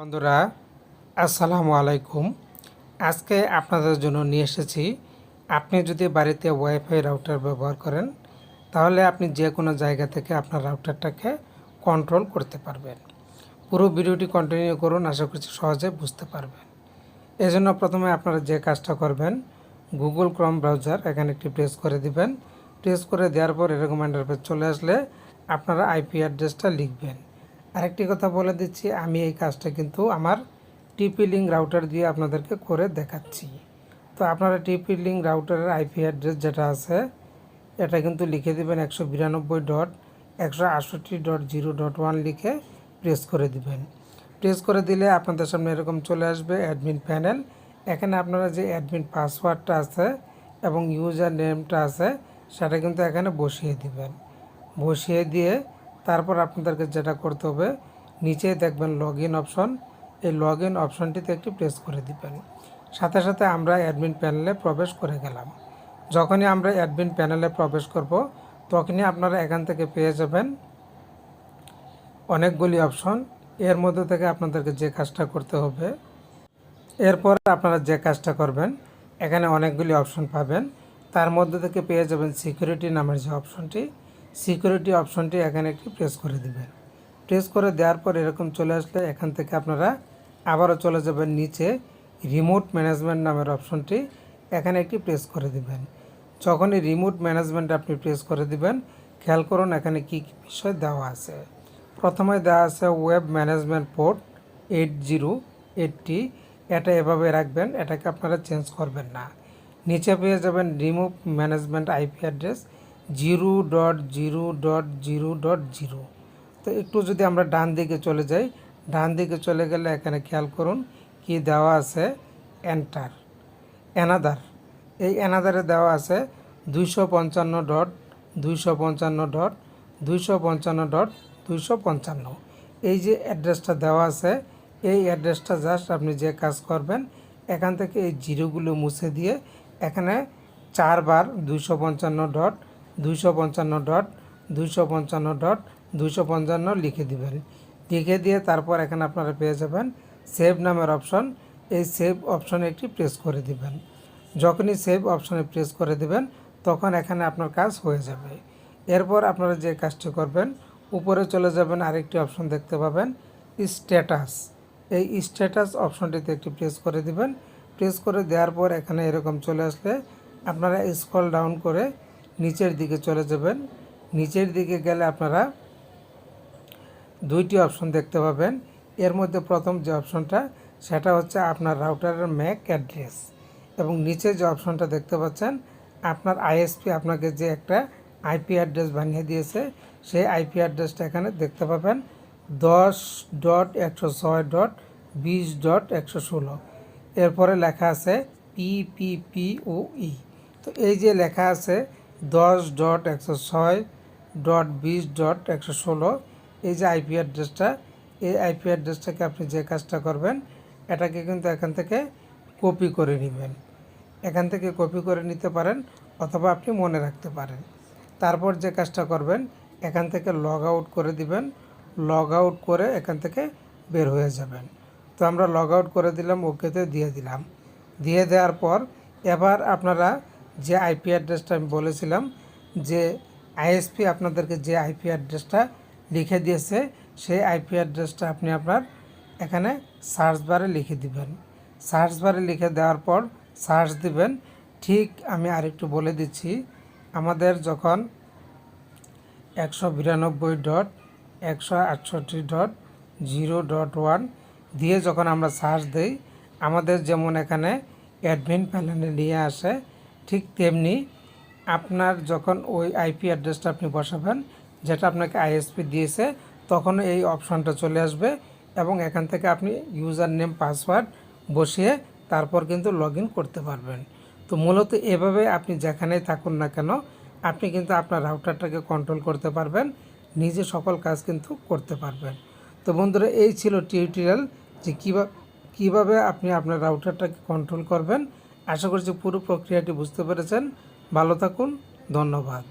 বন্ধুরা, আসসালামু আলাইকুম। আজকে আপনাদের জন্য নিয়ে এসেছি, আপনি যদি বাড়িতে ওয়াইফাই রাউটার ব্যবহার করেন, তাহলে আপনি যে কোনো জায়গা থেকে আপনার রাউটারটাকে কন্ট্রোল করতে পারবেন। পুরো ভিডিওটি কন্টিনিউ করুন, আশা করছি সহজে বুঝতে পারবেন। এজন্য প্রথমে আপনারা যে কাজটা করবেন গুগল ক্রম ব্রাউজার এখানে একটি প্রেস করে দিবেন। প্রেস করে দেওয়ার পর এরকম ইন্টারফেস চলে আসলে আপনারা আইপি অ্যাড্রেসটা লিখবেন। আরেকটি কথা বলে দিচ্ছি, আমি এই কাজটা কিন্তু আমার টিপি লিঙ্ক রাউটার দিয়ে আপনাদেরকে করে দেখাচ্ছি। তো আপনারা টিপি লিঙ্ক রাউটারের আইপি অ্যাড্রেস যেটা আছে, এটা কিন্তু লিখে দিবেন একশো বিরানব্বই ডট, একশো আটষট্টি ডট, জিরো ডট ওয়ান লিখে প্রেস করে দিবেন। প্রেস করে দিলে আপনাদের সামনে এরকম চলে আসবে অ্যাডমিন প্যানেল। এখানে আপনারা যে অ্যাডমিন পাসওয়ার্ডটা আছে এবং ইউজার নেমটা আছে, সেটা কিন্তু এখানে বসিয়ে দিবেন। বসিয়ে দিয়ে তারপর আপনাদেরকে যেটা করতে হবে নিচে দেখবেন লগ ইন অপশন এই লগ ইন অপশনটিতে একটি প্রেস করে দিবেন। সাথে সাথে আমরা অ্যাডমিন প্যানেলে প্রবেশ করে গেলাম। যখনই আমরা অ্যাডমিন প্যানেলে প্রবেশ করব, তখনই আপনারা এখান থেকে পেয়ে যাবেন অনেকগুলি অপশন এর মধ্যে থেকে আপনাদেরকে যে কাজটা করতে হবে, এরপর আপনারা যে কাজটা করবেন, এখানে অনেকগুলি অপশন পাবেন। তার মধ্যে থেকে পেয়ে যাবেন সিকিউরিটি নামের যে অপশনটি সিকিউরিটি অপশনটি এখানে একটি প্রেস করে দিবেন। প্রেস করে দেওয়ার পর এরকম চলে আসলে এখান থেকে আপনারা আবারও চলে যাবেন নিচে রিমোট ম্যানেজমেন্ট নামের অপশনটি এখানে একটি প্রেস করে দিবেন। যখনই রিমোট ম্যানেজমেন্ট আপনি প্রেস করে দিবেন, খেয়াল করুন এখানে কী কী বিষয় দেওয়া আছে। প্রথমে দেওয়া আছে web management port eight zero eighty. এটা এভাবে রাখবেন, এটাকে আপনারা চেঞ্জ করবেন না। নিচে পেয়ে যাবেন remove management IP address. Zero dot zero dot zero dot zero. তো একটু যদি আমরা ডান দিকে চলে যাই, ডান দিকে চলে গেলে এখানে খেয়াল করুন কি দেওয়া আছে, এন্টার, অ্যানাদার। এই অ্যানাদারে দেওয়া আছে দুইশো পঞ্চান্ন ডট দুইশো পঞ্চান্ন ডট দুইশো পঞ্চান্ন ডট দুইশো পঞ্চান্ন। এই যে অ্যাড্রেসটা দেওয়া আছে, এই অ্যাড্রেসটা জাস্ট আপনি যে কাজ করবেন, এখান থেকে এই জিরোগুলো মুছে দিয়ে এখানে চারবার দুইশো পঞ্চান্ন ডট দুইশো পঞ্চান্ন ডট, দুইশো পঞ্চান্ন ডট, দুইশো পঞ্চান্ন লিখে দিবেন। লিখে দিয়ে তারপর এখানে আপনারা পেয়ে যাবেন সেভ নামের অপশন। এই সেভ অপশনে একটি প্রেস করে দিবেন। যখনই সেভ অপশনে প্রেস করে দিবেন, তখন এখানে আপনার কাজ হয়ে যাবে। এরপর আপনারা যে কাজটি করবেন, উপরে চলে যাবেন আরেকটি অপশন দেখতে পাবেন, স্ট্যাটাস। এই স্ট্যাটাস অপশনটিতে একটি প্রেস করে দিবেন। প্রেস করে দেওয়ার পর এখানে এরকম চলে আসলে আপনারা স্ক্রল ডাউন করে নিচের দিকে চলে যাবেন। নিচের দিকে গেলে আপনারা দুইটি অপশন দেখতে পাবেন। এর মধ্যে প্রথম যে অপশনটা সেটা হচ্ছে আপনার রাউটারের ম্যাক অ্যাড্রেস এবং নিচে যে অপশনটা দেখতে পাচ্ছেন, আপনার আইএসপি আপনাকে যে একটা আইপি অ্যাড্রেস বানিয়ে দিয়েছে, সেই আইপি অ্যাড্রেসটা এখানে দেখতে পাবেন। দশ ডট একশো ছয় ডট বিশ ডট একশো ষোলো। এরপরে লেখা আছে পিপিপিওই তো এই যে লেখা আছে দশ ডট একশো ছয় ডট বিশ ডট একশো ষোলো এই যে আইপি অ্যাড্রেসটা, এই আইপি অ্যাড্রেসটাকে আপনি যে কাজটা করবেন, এটাকে কিন্তু এখান থেকে কপি করে নেবেন। এখান থেকে কপি করে নিতে পারেন অথবা আপনি মনে রাখতে পারেন। তারপর যে কাজটা করবেন, এখান থেকে লগ আউট করে দিবেন। লগ আউট করে এখান থেকে বের হয়ে যাবেন। তো আমরা লগ আউট করে দিলাম ওকেতে দিয়ে দিলাম। দিয়ে দেওয়ার পর এবার আপনারা যে আইপি অ্যাড্রেসটা আমি বলেছিলাম, যে আইএসপি আপনাদেরকে যে আইপি অ্যাড্রেসটা লিখে দিয়েছে, সেই আইপি অ্যাড্রেসটা আপনি আপনার এখানে সার্চ বারে লিখে দিবেন। সার্চ বারে লিখে দেওয়ার পর সার্চ দিবেন। ঠিক আমি আরেকটু বলে দিচ্ছি, আমাদের যখন একশো বিরানব্বই ডট, একশো আটষট্টি ডট, জিরো ডট ওয়ান দিয়ে যখন আমরা সার্চ দিই, আমাদের যেমন এখানে অ্যাডমিন প্যানেলে নিয়ে আসে ঠিক তেমনি আপনার যখন ওই আইপি অ্যাড্রেসটা আপনি বসাবেন, যেটা আপনাকে আইএসপি দিয়েছে, তখন এই অপশনটা চলে আসবে এবং এখান থেকে আপনি ইউজার নেম পাসওয়ার্ড বসিয়ে তারপর কিন্তু লগ করতে পারবেন। তো মূলত এভাবে আপনি যেখানেই থাকুন না কেন, আপনি কিন্তু আপনার রাউটারটাকে কন্ট্রোল করতে পারবেন, নিজে সকল কাজ কিন্তু করতে পারবেন। তো বন্ধুরা, এই ছিল টিউটোরিয়াল যে কীভাবে কীভাবে আপনি আপনার রাউটারটাকে কন্ট্রোল করবেন আশা করছি পুরো প্রক্রিয়াটি বুঝতে পেরেছেন। ভালো থাকুন ধন্যবাদ।